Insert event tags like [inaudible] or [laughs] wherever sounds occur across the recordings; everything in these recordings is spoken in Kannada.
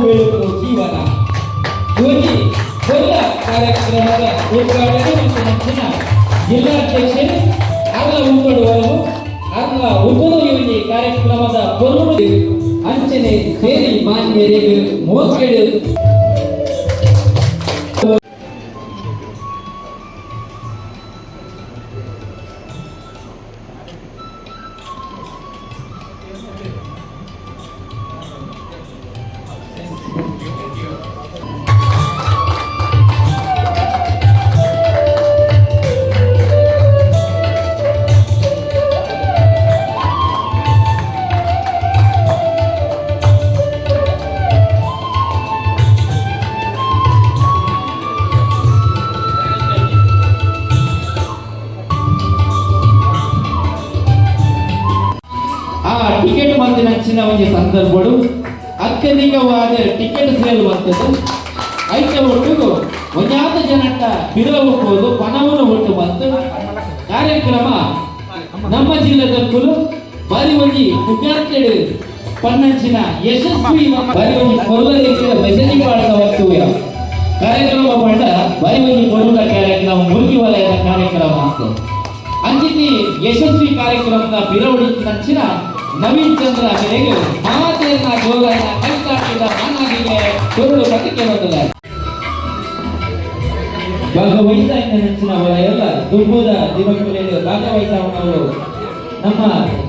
ಬೆಳಕು ಜೀವನ ಧ್ವನಿ ಹೊಲ ಕಾರ್ಯಕ್ರಮದ ಉದ್ಘಾಟನೆ ಮತ್ತು ನಂತರ ಜಿಲ್ಲಾಧ್ಯಕ್ಷೆ ಅರ್ಲ ಉಂಟಡುವರು ಅರ್ಲ ಉಗುರು ಯೋಜನೆ ಕಾರ್ಯಕ್ರಮದ ಪೂರ್ಣ ಅಂಚನೆ ಸೇರಿ ಮಾನ್ಯರಿಗೆ ಮೋಸಡಿ ಅತ್ಯಧಿಕವಾದ ಟಿಕೆಟ್ ಬರ್ತದೆ ಐತೆ ಒಟ್ಟಿಗೂ ಒಂದಾದ ಜನಕ್ಕ ಬಿಡುವ ಹೋಗುವುದು ಪಣವನ್ನು ಹುಟ್ಟು ಬಂತು. ಕಾರ್ಯಕ್ರಮ ನಮ್ಮ ಜಿಲ್ಲೆದಕ್ಕೂ ಬಾರಿ ಒಂದು ಮುಖ್ಯಾರ್ಥಿಗಳು ಪನ್ನಂಚಿನ ಯಶಸ್ವಿ ಬಾರಿ ಒಂದು ಕೊಲ್ಲ ರೀತಿಯ ಮೆಸೇಜಿಂಗ್ ಮಾಡಿದ ವಸ್ತು ಕಾರ್ಯಕ್ರಮ ಪಂಡ ಬಾರಿ ಒಂದು ಕಾರ್ಯಕ್ರಮ, ಮುರುಗಿ ವಲಯದ ಕಾರ್ಯಕ್ರಮ ಅಂತ. ಅಂಜಿತಿ ಯಶಸ್ವಿ ಕಾರ್ಯಕ್ರಮದ ಬಿರವಡಿ ನಂಚಿನ ನವೀನ್ ಚಂದ್ರ ಬೆಲೆಗೆ ಮಾತೇನ ಜೋಗನ ಕೈತಾಟಿದ ಮಣ್ಣಾಗಿಗೆ ಸುರುಳು ಕಟ್ಟಿಗೆ ಬಂದಿಲ್ಲ ಭಾಗವಹಿಸ ನೆಚ್ಚಿನ ಎಲ್ಲ ದುರ್ಬೋದ ದಿವಸಗಳಲ್ಲಿ ಭಾಗವಹಿಸವರು ನಮ್ಮ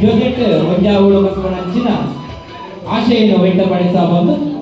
ಜೋಜೆಟ್ ಮಂಜಾವುಳು ನಂಚಿನ ಆಶೆಯನ್ನು ವ್ಯಕ್ತಪಡಿಸಬಹುದು ಪ್ರಕಾಶ್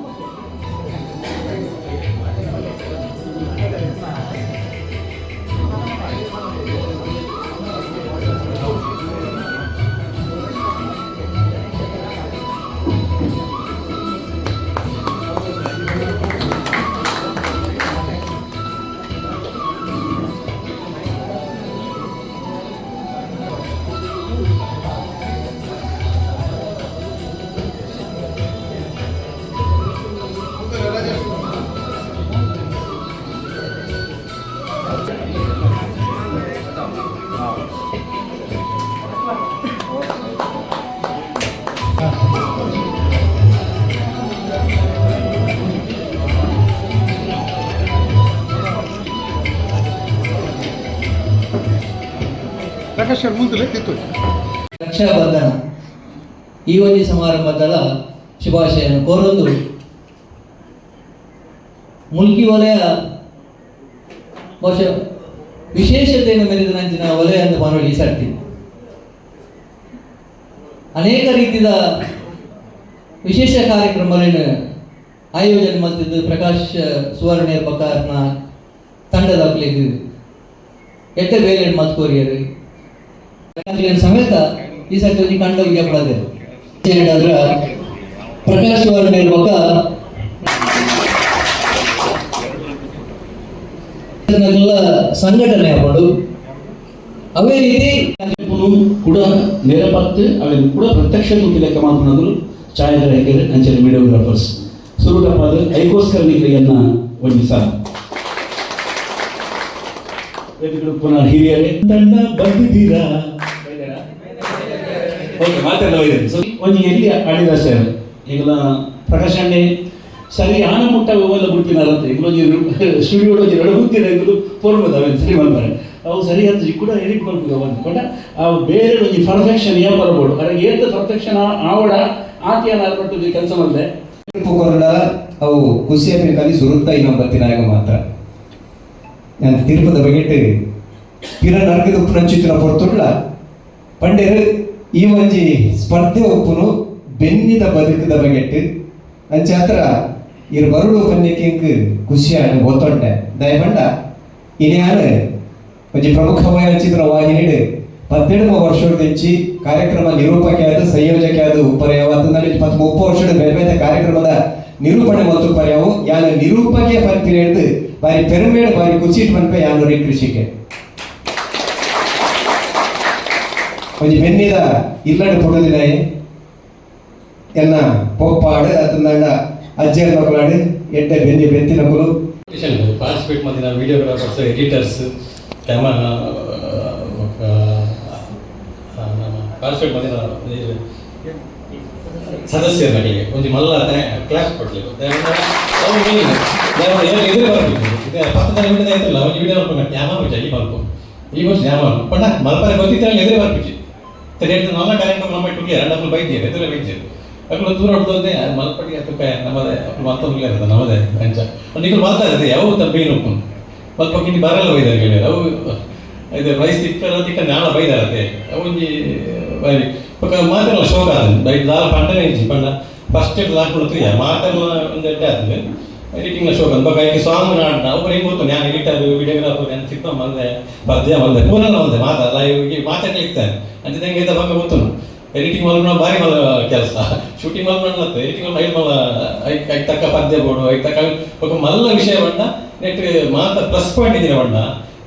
ಅವ್ರ ಮುಂದೆ ತಿತ್ತು ರಕ್ಷಾಬಂಧನ ಈ ಒಂದು ಸಮಾರಂಭದ ಶುಭಾಶಯನ ಕೋರೊಂದು ಮುಲ್ಕಿ ವಲಯ ಬಹುಶಃ ವಿಶೇಷತೆಯನ್ನು ಮೆರೆದ ನಂಚಿನ ವಲಯ ಅಂತ ಮಾನವ ಸರ್ತಿ ಅನೇಕ ರೀತಿಯ ವಿಶೇಷ ಕಾರ್ಯಕ್ರಮಗಳನ್ನು ಆಯೋಜನೆ ಮಾಡ್ತಿದ್ದು ಪ್ರಕಾಶ್ ಸುವರ್ಣ ಪಕಾರ್ನ ತಂಡದ ಬೇಲೆ ಮತ್ಕೋರಿಯರು ಕನ್ನಡಿಗರ ಸಮೇತ ಈ ಸರ್ತಿ ಕಂಡು ವಿಜ್ಞಾಪನದೆ ಹೇಳಿದ್ರ ಪ್ರಕಾಶ್ ಇರುವಾಗ ಇದನ್ನೆಲ್ಲ ಸಂಘಟನೆ ಮಾಡು ಅವೇ ರೀತಿ ಕೂಡ ಕೂಡ ನೆರಪತ್ತು ಅವರಿಗೆ ಕೂಡ ಪ್ರತ್ಯಕ್ಷ ಲೆಕ್ಕ ಮಾತನಾಡಲು ಛಾಯಾಗ್ರಾಹಕರು ಅಂಚನೆ ವಿಡಿಯೋಗ್ರಾಫರ್ಸ್ ಸುರುಟಪ್ಪಾದ ಐಕೋಸ್ಕರ ನಿಗ್ರಿಯನ್ನ ವಂದಿಸ ಪುನಃ ಹಿರಿಯರೇ. ತಂಡ ಬಂದಿದ್ದೀರಾ ಓಕೆ ಮಾತೆಲ್ಲ ಹೋಗಿದೆ ಒಂದು ಎಲ್ಲಿ ಆಡಿದ ಸರ್? ಈಗಲ ಪ್ರಕಾಶ್ ಅಣ್ಣೆ ಸರಿ ಆನ ಮುಟ್ಟ ಹೋಗಲ್ಲ ಬಿಡ್ತಿನಾರಂತೆ ಒಂದು [laughs] ಸ್ಟುಡಿಯೋ ಎರಡು ಹುತ್ತಿನ ಇದ್ರು ಪೋರ್ಬೋದು ಅವೇನು ಸರಿ ಬಂದರೆ. ಅವು ಸರಿ ಅಂತ ಕೂಡ ಎಡಿಟ್ ಮಾಡ್ಬೋದು ಬಂದು ಆ ಬೇರೆ ಒಂದು ಪರ್ಫೆಕ್ಷನ್ ಏನು ಬರ್ಬೋದು? ಅದ್ರ ಏತ ಪರ್ಫೆಕ್ಷನ್ ಆವಡ ಆತಿಯನ್ನ ಅರ್ಪಟ್ಟು ಕೆಲಸ ಮಾಡಿದೆ? ಪುಕೊಂಡ ಅವು ಕುಸಿಯಪ್ಪನ ಕಲಿ ಸುರುತ್ತ ಇನ್ನೊಂದು ಬತ್ತಿನಾಗ ಮಾತ್ರ ನಾನು ತಿರುಪದ ಬಗ್ಗೆ ತೀರ ನರ್ಗದ ಉಪ್ಪು ಚಿತ್ರ ಪೊರ್ತುಳ್ಳ ಪಂಡೇರು ಈ ಒಂಜಿ ಸ್ಪರ್ಧೆ ಒಪ್ಪುನು ಬೆನ್ನಿದ ಬದುಕದ ಬಗೆಟ್ ಅಂಚಾತ್ರ ಇರು ಬರುಡು ಪನ್ಯಕಿಂಕ್ ಖುಷಿಯಾಗಿ ಓತೊಂಡೆ. ದಯಪಂಡ ಇನ್ಯಾನು ಒಂಜಿ ಪ್ರಮುಖವಾಗಿ ಚಿತ್ರ ವಾಹಿನಿಡು. ಪತ್ತೆರಡು ವರ್ಷದ ತೆಂಚಿ ಕಾರ್ಯಕ್ರಮ ನಿರೂಪಕೆ ಆದ ಸಂಯೋಜಕೆ ಆದ ಉಪ್ಪರ್ಯಾವ ಅತನಲ್ಲಿ ಇಪ್ಪತ್ತು ಮುಪ್ಪ ವರ್ಷದ ಬೇರೆ ಕಾರ್ಯಕ್ರಮದ ನಿರೂಪಣೆ ಮತ್ತು ಪರ್ಯಾವು ಯಾನ ನಿರೂಪಕೆ ಪಂಪಿನ ಹಿಡಿದು ಬಾರಿ ಪೆರುಮೇಡು, ಬಾರಿ ಕುಸಿಟ್ ಬಂದ ಯಾನು ರೀ ಒಂಜಿ ಬೆನ್ನಿದ ಇಲ್ಲಡು ಕೊಡೋದಿಲ್ಲ ಎನ್ನ ಪೊಪ್ಪಾಡು ಅದನ್ನ ಅಜ್ಜರ ಮಕ್ಕಳಾಡು ಎಡ್ಡೆ ಬೆನ್ನಿ ಬೆತ್ತಿನ ಕುಲು. ಪಾರ್ಟಿಸಿಪೇಟ್ ಮಾಡಿದ ವಿಡಿಯೋಗ್ರಾಫರ್ಸ್ ಎಡಿಟರ್ಸ್ ಕ್ಯಾಮ ಪಾರ್ಟಿಸಿಪೇಟ್ ಮಾಡಿದ ಸದಸ್ಯರಿಗೆ ಒಂದು ಮಲ್ಲ ಕ್ಲಾಸ್ ಕೊಡ್ಲಿಲ್ಲ ಇದೆ. ಪಕ್ಕದ ವಿಡಿಯೋ ಈ ವರ್ಷ ಜ್ಞಾನ ಪಂಡ ಮಲ್ಪನೆ ಗೊತ್ತಿದ್ರಲ್ಲಿ, ಎದುರು ಬರ್ಪಿಚ್ಚಿ ತೆರೆದು ನಲ್ಲ ಕರೆಂಟ್ ನಮ್ಮ ಇಟ್ಟು ಎರಡು ಬೈದ್ಯ ಎದುರು ಬೈದ್ಯ ಅಕ್ಕಳು ದೂರ ಹೊಡ್ದೋದೆ ಮಲ್ಪಟ್ಟಿಗೆ ತುಕ ನಮ್ಮದೇ ಅಕ್ಕಳು ಮತ್ತೊಂದು ಇರ್ತದೆ ನಮ್ಮದೇ ಅಂಚ ನೀವು ಮಾಡ್ತಾ ಇರ್ತದೆ ಯಾವ ತಪ್ಪೇನು ಒಪ್ಕೊಂಡು ಸ್ವಲ್ಪ ಕಿಂಡಿ ಬರಲ್ಲ ಬೈದಾರೆ ಹೇಳಿ ಅವು ಇದು ಪ್ರೈಸ್ ತಿಕ್ಕಲ್ಲ ತಿಕ್ಕ ನಾಳ ಬೈದಾರತೆ ಒಂಜಿ ಬೈರಿ ಪಕ್ಕ ಮಾತೆಲ್ಲ ಶೋಕ ಆದ ಬೈಟ್ ದಾಲ ಪಂಡನೆ ಇಜ್ಜಿ ಪಂಡ ಫಸ್ಟ್ ಲಾಸ್ಟ್ ಕೊಡ್ತೀಯ ಮಾತೆಲ್ಲ ಒಂದು ಎಡ್ಡೆ ಆದ್ಮೇಲೆ ಎಡಿಟಿಂಗ್ ಶೋಕ ಬಕ ಕೈಗೆ ಸಾಂಗ್ ನಾಡ್ನ ಹೆಂಗ್ ಗೊತ್ತು ನಾನು ಎಡಿಟರ್ ವಿಡಿಯೋಗ್ರಾಫರ್ ನಾನು ಸಿಕ್ಕ ಬಂದೆ, ಪದ್ಯ ಬಂದೆ ಪೂರ್ಣ ಬಂದೆ, ಮಾತಾ ಲೈವ್ ಮಾತಾಡ್ಲಿಕ್ಕೆ ಇರ್ತೇನೆ ಅಂತ ನಂಗೆ ಇದ್ದ ಬಗ್ಗೆ ಗೊತ್ತು ಎಡಿಟಿಂಗ್ ಮಲ್ಪನ ಬಾರಿ ಮಲ ಕೆಲಸ. ಶೂಟಿಂಗ್ ಮಲ್ಪನ ಎಡಿಟಿಂಗ್ ಮಲ್ ಐದು ಮಲ ಐಕ್ ತಕ್ಕ ಪದ್ಯ ಬೋಡು ಐಕ್ ತಕ್ಕ ಮಲ್ಲ ವಿಷಯ ಬಣ್ಣ, ನೆಟ್ ಮಾತ ಪ್ಲಸ್ ಪಾಯಿಂಟ್ ಇದ್ದೀನಿ ಬಣ್ಣ.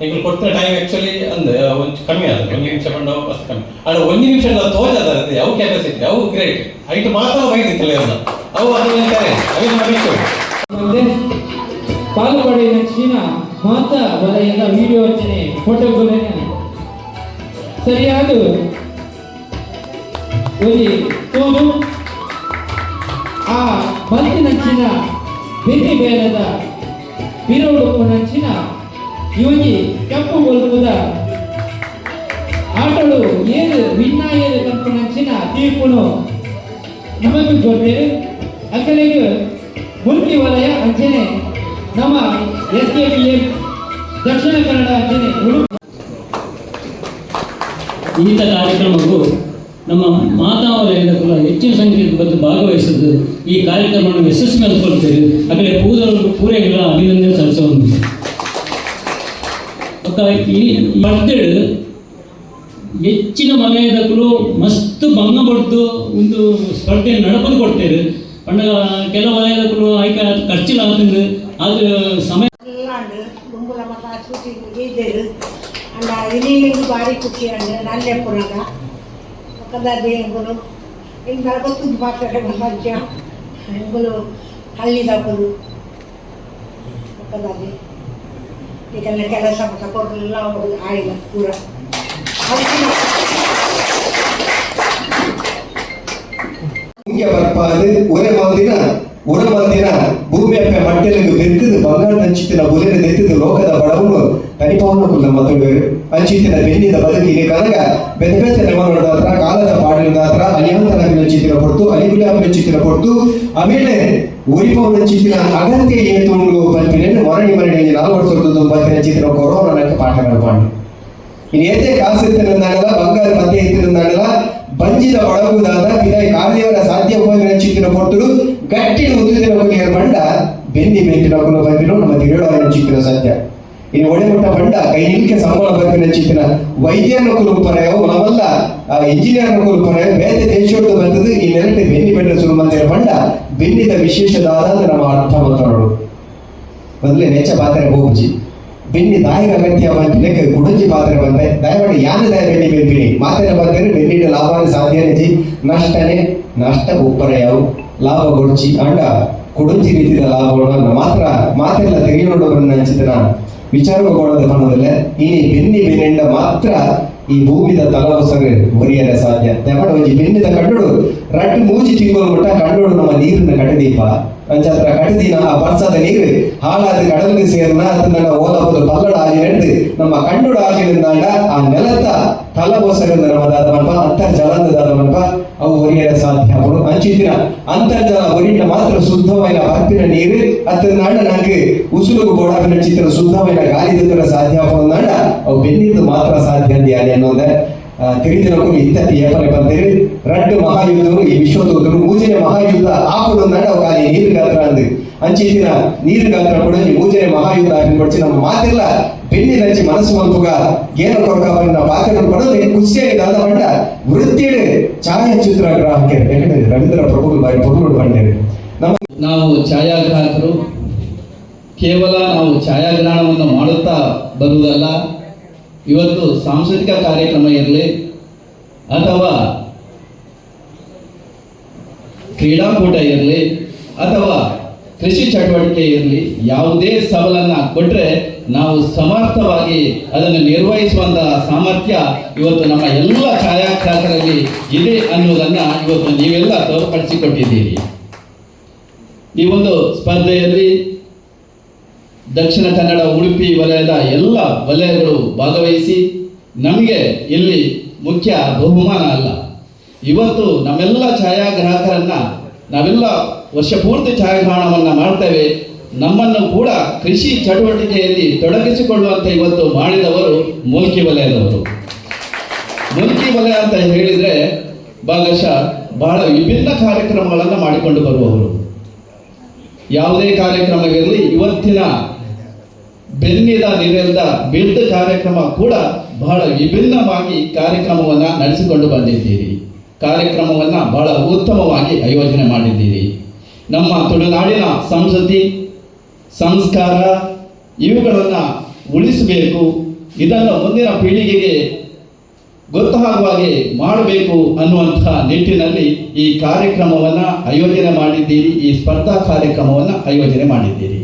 ಈಗ ಕೊಟ್ಟಿನ ಟೈಮ್ ಆಕ್ಚುಲಿ ಅಂದ್ರೆ ಒಂದು ಕಮ್ಮಿ ಆದ, ಒಂದು ನಿಮಿಷ ಬಂದು ಅಷ್ಟು ಕಮ್ಮಿ. ಆದ್ರೆ ಒಂದು ನಿಮಿಷ ತೋಜದ ಅವು ಕೆಪಾಸಿಟಿ ಅವು ಗ್ರೇಟ್ ಹೈಟ್ ಮಾತ್ರ ಬೈದಿತ್ತಲ್ಲ ಅವನ್ನ ಅವು ಅದನ್ನ ಕರೆ. ಅವಿನ ಮಾಡಿತ್ತು ಮುಂದೆ ಪಾಲ್ಪಡಿನ ಚೀನ ಮಾತ ವಲಯದ ವಿಡಿಯೋ ರಚನೆ ಫೋಟೋಗಳನ್ನ ಸರಿಯಾದ ಒಂದು ತೋದು. ಆ ಬಂತಿನಂಚಿನ ಬೆನ್ನಿ ಬೇರದ ಬಿರೋಡು ನಂಚಿನ ಇವನಿ ಕೆಂಪು ಬಲ್ಪುದ ಆಟಗಳು ಏನು ಭಿನ್ನ ಏನು ತಪ್ಪು ನಂಚಿನ ತೀರ್ಪುನು? ನಮಗೆ ಕೊಡ್ತೇವೆ ಅಕಡೆಗೆ ಮುಲ್ಕಿ ವಲಯ ಅಂಚನೆ. ನಮ್ಮ S K P M Dakshina Kannada ಅಂಚನೆ. ಇಂಥ ಕಾರ್ಯಕ್ರಮಕ್ಕೂ ನಮ್ಮ ಮಾತಾವಲಯದ ಕೂಡ ಹೆಚ್ಚಿನ ಸಂಖ್ಯೆಯ ಬಗ್ಗೆ ಭಾಗವಹಿಸಿದ್ದು ಈ ಕಾರ್ಯಕ್ರಮವನ್ನು ಯಶಸ್ವಿ ಮಾಡಿಕೊಳ್ತೇವೆ ಆದರೆ ಪೂರೈಗಳು ಪೂರೈಗಳ ಅಭಿನಂದನೆ ಸಲ್ಲಿಸಬಹುದು ಈ ಬರ್ತ್ಡೇ ಹೆಚ್ಚಿನ ಮನೆಯದಕ್ಕೂ ಮಸ್ತ್ ಭಂಗ ಬಡ್ದು ಒಂದು ಸ್ಪರ್ಧೆ ನಡಪದು ಕೊಡ್ತೇವೆ ಪಂಡ ಕೆಲವು ವಲಯದಕ್ಕೂ ಆಯ್ಕೆ ಖರ್ಚಿಲ್ಲ ಆಗ್ತದೆ ಆದ್ರೆ ಸಮಯ ಇನಿಲಿಂಗ್ ಭಾರಿ ಖುಷಿ ಅಂಡ್ ಎಂಬುಲು ಹಿಂಗ ಗೊತ್ತಿದ್ದು ಮಾತಾಡ ಮಂಚ ಎಂಬುಲು ಹಳ್ಳಿ ಒಕ್ಕದಾದಿ ಈಗೆಲ್ಲ ಕೆಲಸ ಮತ ಕೊಡಲಿಲ್ಲ ಅವರು ಆಯ್ಲ ಪೂರ ಅದಕ್ಕೆ ಮುಖ್ಯ ಬರ್ಪಾದು ಒರೆ ಮಂದಿನ ಒರ ಮಂದಿನ ಭೂಮಿಯಪ್ಪ ಮಟ್ಟೆಲಿಗೆ ಬೆತ್ತದು ಬಂಗಾಳ ಹಂಚಿತಿನ ಬುಲೆನ ದೆತ್ತದು ಲೋಕದ ಬಡವನು ಪರಿಪಾವನ ಕುಲ್ಲ ಮತಗಳು ಹಂಚಿತಿನ ಬೆನ್ನಿದ ಬದುಕಿಗೆ ಕನಗ ಬೆದ ನಿರ್ಮಾಣದ ಹತ್ರ, ಕಾಲದ ಪಾಡಿನದಾತ್ರ ಅಲಿಯಾಂತರ ಹಂಚಿತಿನ ಹೊರತು ಅಲಿಗುಲಾಬ್ ಹಂಚಿತಿನ ಹೊರತು ಆಮೇಲೆ ಉರಿಪವನ ಚಿತ್ತಿನ ಅಗತ್ಯ ಏತು ಪಂಪಿನೇನು ಮರಣಿ ಮರಣಿ ನಾಲ್ಕು ವರ್ಷದ ಒಂಬತ್ತು ಚಿತ್ರ ಕೊರೋನಾ ಪಾಠಗಳು ಮಾಡಿ ಇನ್ನು ಏತೆ ಕಾಸು ಎತ್ತಿನಂದಾಗಲ್ಲ ಬಂಗಾರ ಮಧ್ಯೆ ಎತ್ತಿನಂದಾಗಲ್ಲ ಬಂಜಿದ ಒಳಗುದಾದ ಪಿದಾಯಿ ಕಾರ್ಯವರ ಸಾಧ್ಯ ಹೋಗಿನ ಚಿತ್ತಿನ ಕೊಟ್ಟರು ಗಟ್ಟಿ ಉದ್ದಿನ ಬಗ್ಗೆ ಬಂಡ ಬೆನ್ನಿ ಬೆಂಟಿನ ಕುಲ ಬಂದಿರೋ ನಮ್ಮ ತಿರುಳಾಗಿನ ಚಿತ್ತಿನ ಸತ್ಯ ಇನ್ನು ಒಳ್ಳೆ ಮಟ್ಟ ಬಂಡ ಕೈ ನಿಲ್ಕೆ ಸಂಬಳ ಬರ್ತೀನಿ ಚಿಕ್ಕಿನ ವೈದ್ಯನ ಕುರುಪರೆಯೋ ನಾವಲ್ಲ ಇಂಜಿನಿಯರ್ ಕುಲು ಪರೆಯವು ಬೇರೆ ದೇಶೋಡು ಬಂದದ್ದು ಈ ನೆರಟೆ ಬೆನ್ನಿ ಬೆಂಡ ಶುರು ಮಂದಿರ ಬಂಡ ಬೆನ್ನಿದ ವಿಶೇಷದಾದ ನಮ್ಮ ಅರ್ಥ ಮಾತಾಡೋದು ಮೊದಲೇ ನೆಚ್ಚ ಪಾತ್ರೆ ಹೋಗುಜಿ ಬೆನ್ನಿ ದಾಯಿಗ ಅಗತ್ಯ ಬಂದಿನಕ್ಕೆ ಗುಡಂಜಿ ಪಾತ್ರೆ ಬಂದೆ. ದಯಮಾಡಿ ಯಾನ ದಯ ಬೆನ್ನಿ ಬೆನ್ಪಿನಿ ಮಾತ್ರೆ ಬಂದರೆ ಬೆನ್ನಿನ ಲಾಭ ಸಾಧ್ಯ ಜಿ. ನಷ್ಟನೇ, ನಷ್ಟ ಒಪ್ಪರ ಯಾವ ಲಾಭ ಗೊಡ್ಚಿ. ಅಂಡ, ಕುಡಂಜಿ ರೀತಿಯ ಲಾಭಗಳನ್ನು ಮಾತ್ರ ಮಾತೆಲ್ಲ ತೆಗೆಯೋಡೋರನ್ನ ಹಂಚಿದನ ವಿಚಾರಗೊಳ್ಳದ ಕಾರಣದಲ್ಲೇ ಈ ಬೆನ್ನಿ ಬೆನ್ನಿಂದ ಮಾತ್ರ ಈ ಭೂಮಿದ ತಲವಸರು ಒರಿಯರೆ ಸಾಧ್ಯ. ಬೆನ್ನಿದ ಕಂಡುಡು ರಟ್ಟು ಮೂಜಿ ತಿಂಗಳು ಮಟ್ಟ ಕಂಡುಡು ನಮ್ಮ ನೀರಿನ ಕಟದೀಪ ಪಂಚಾತ್ರ ಕಟ್ಟಿದಿ ನಮ್ಮ ಬರ್ಸದ ನೀರು ಹಾಳಾದ ಕಡಲಿಗೆ ಸೇರಿನ ಅದನ್ನ ಓದಬಹುದು ಪಲ್ಲಡ ಆಗಿನೆಂದು ನಮ್ಮ ಕಣ್ಣುಡ ಆಗಿನಿಂದಾಗ ಆ ನೆಲದ ತಲಬೋಸರಿಂದ ನಮ್ಮದಾದ ಮನಪ ಅಂತರ್ಜಲಂದದಾದ ಮನಪ ಅವು ಒರಿಯರ ಸಾಧ್ಯ ಅವರು ಅಂಚಿದಿನ ಅಂತರ್ಜಲ ಒರಿಟ ಮಾತ್ರ ಶುದ್ಧವೈನ ಭಕ್ತಿನ ನೀರು ಅತ್ತನಾಡ ನಂಗೆ ಉಸುಲುಗು ಬೋಡಾಪಿನ ಚಿತ್ರ ಶುದ್ಧವೈನ ಗಾಳಿ ಸಾಧ್ಯ ಅವು ಬೆನ್ನಿದ್ದು ಮಾತ್ರ ಸಾಧ್ಯ ಅಂತ ಅನ್ನೋದೇ ತಿರಿದಿನಕ್ಕೂ ಇತ್ತತಿ ಏಪನೆ ರಡ್ಡು ಮಹಾಯುದ್ಧರು ಈ ವಿಶ್ವದೂತರು ಮೂಜನೆ ಮಹಾಯುದ್ಧ. ಆಪುಡು ನಡ ಅವು ನೀರು ಗಾತ್ರ ಅಂದು ಅಂಚಿತಿನ ನೀರು ಗಾತ್ರ ಕೂಡ ಈ ಮೂಜನೆ ಮಹಾಯುದ್ಧ ಆಗಿ ಪಡಿಸಿ ನಮ್ಮ ಮಾತಿಲ್ಲ. ಬೆನ್ನಿ ನಂಚಿ ಮನಸ್ಸು ಮಂಪುಗ. ಏನ ಕೊರಕವನ್ನ ಪಾತ್ರ ಪಡೆದು ಖುಷಿಯಾಗಿ ದಾದ ಬಂಡ ವೃತ್ತಿಡು ಛಾಯಾಚಿತ್ರ ಗ್ರಾಹಕರು ಯಾಕಂದ್ರೆ ರವೀಂದ್ರ ಪ್ರಭುಗಳು ಬಾರಿ ಪೊರುಳು ಬಂದಿರಿ ನಮ್ಮ ನಾವು ಛಾಯಾಗ್ರಾಹಕರು. ಕೇವಲ ನಾವು ಛಾಯಾಗ್ರಹಣವನ್ನು ಮಾಡುತ್ತಾ ಬರುವುದಲ್ಲ. ಇವತ್ತು ಸಾಂಸ್ಕೃತಿಕ ಕಾರ್ಯಕ್ರಮ ಇರಲಿ ಅಥವಾ ಕ್ರೀಡಾಕೂಟ ಇರಲಿ ಅಥವಾ ಕೃಷಿ ಚಟುವಟಿಕೆ ಇರಲಿ, ಯಾವುದೇ ಸವಾಲನ್ನ ಕೊಟ್ಟರೆ ನಾವು ಸಮರ್ಥವಾಗಿ ಅದನ್ನು ನಿರ್ವಹಿಸುವಂತಹ ಸಾಮರ್ಥ್ಯ ಇವತ್ತು ನಮ್ಮ ಎಲ್ಲ ಛಾಯಾಗ್ರಾಹಕರಲ್ಲಿ ಇದೆ ಅನ್ನುವುದನ್ನು ಇವತ್ತು ನೀವೆಲ್ಲ ತೋರ್ಪಡಿಸಿಕೊಟ್ಟಿದ್ದೀರಿ. ಈ ಒಂದು ಸ್ಪರ್ಧೆಯಲ್ಲಿ ದಕ್ಷಿಣ ಕನ್ನಡ ಉಡುಪಿ ವಲಯದ ಎಲ್ಲ ವಲಯಗಳು ಭಾಗವಹಿಸಿ ನಮಗೆ ಇಲ್ಲಿ ಮುಖ್ಯ ಬಹುಮಾನ ಅಲ್ಲ. ಇವತ್ತು ನಮ್ಮೆಲ್ಲ ಛಾಯಾಗ್ರಾಹಕರನ್ನ ನಾವೆಲ್ಲ ವರ್ಷ ಪೂರ್ತಿ ಛಾಯಾಗ್ರಹಣವನ್ನ ಮಾಡ್ತೇವೆ. ನಮ್ಮನ್ನು ಕೂಡ ಕೃಷಿ ಚಟುವಟಿಕೆಯಲ್ಲಿ ತೊಡಗಿಸಿಕೊಳ್ಳುವಂತೆ ಇವತ್ತು ಮಾಡಿದವರು ಮುಲ್ಕಿ ವಲಯದವರು. ಮುಲ್ಕಿ ವಲಯ ಅಂತ ಹೇಳಿದ್ರೆ ಭಾಗಶಃ ಬಹಳ ವಿಭಿನ್ನ ಕಾರ್ಯಕ್ರಮಗಳನ್ನು ಮಾಡಿಕೊಂಡು ಬರುವವರು. ಯಾವುದೇ ಕಾರ್ಯಕ್ರಮವಿರಲಿ, ಇವತ್ತಿನ ಬೆನ್ನಿದ ನಿರೆಲ್ದ ಬಿಲ್ಡ್ ಕಾರ್ಯಕ್ರಮ ಕೂಡ ಬಹಳ ವಿಭಿನ್ನವಾಗಿ ಕಾರ್ಯಕ್ರಮವನ್ನ ನಡೆಸಿಕೊಂಡು ಬಂದಿದ್ದೀರಿ. ಕಾರ್ಯಕ್ರಮವನ್ನ ಬಹಳ ಉತ್ತಮವಾಗಿ ಆಯೋಜನೆ ಮಾಡಿದ್ದೀರಿ. ನಮ್ಮ ತುಳುನಾಡಿನ ಸಂಸ್ಕೃತಿ ಸಂಸ್ಕಾರ ಇವುಗಳನ್ನು ಉಳಿಸಬೇಕು, ಇದನ್ನು ಮುಂದಿನ ಪೀಳಿಗೆಗೆ ಗೊತ್ತಾಗುವ ಹಾಗೆ ಮಾಡಬೇಕು ಅನ್ನುವಂತಹ ನಿಟ್ಟಿನಲ್ಲಿ ಈ ಕಾರ್ಯಕ್ರಮವನ್ನು ಆಯೋಜನೆ ಮಾಡಿದ್ದೀರಿ, ಈ ಸ್ಪರ್ಧಾ ಕಾರ್ಯಕ್ರಮವನ್ನು ಆಯೋಜನೆ ಮಾಡಿದ್ದೀರಿ.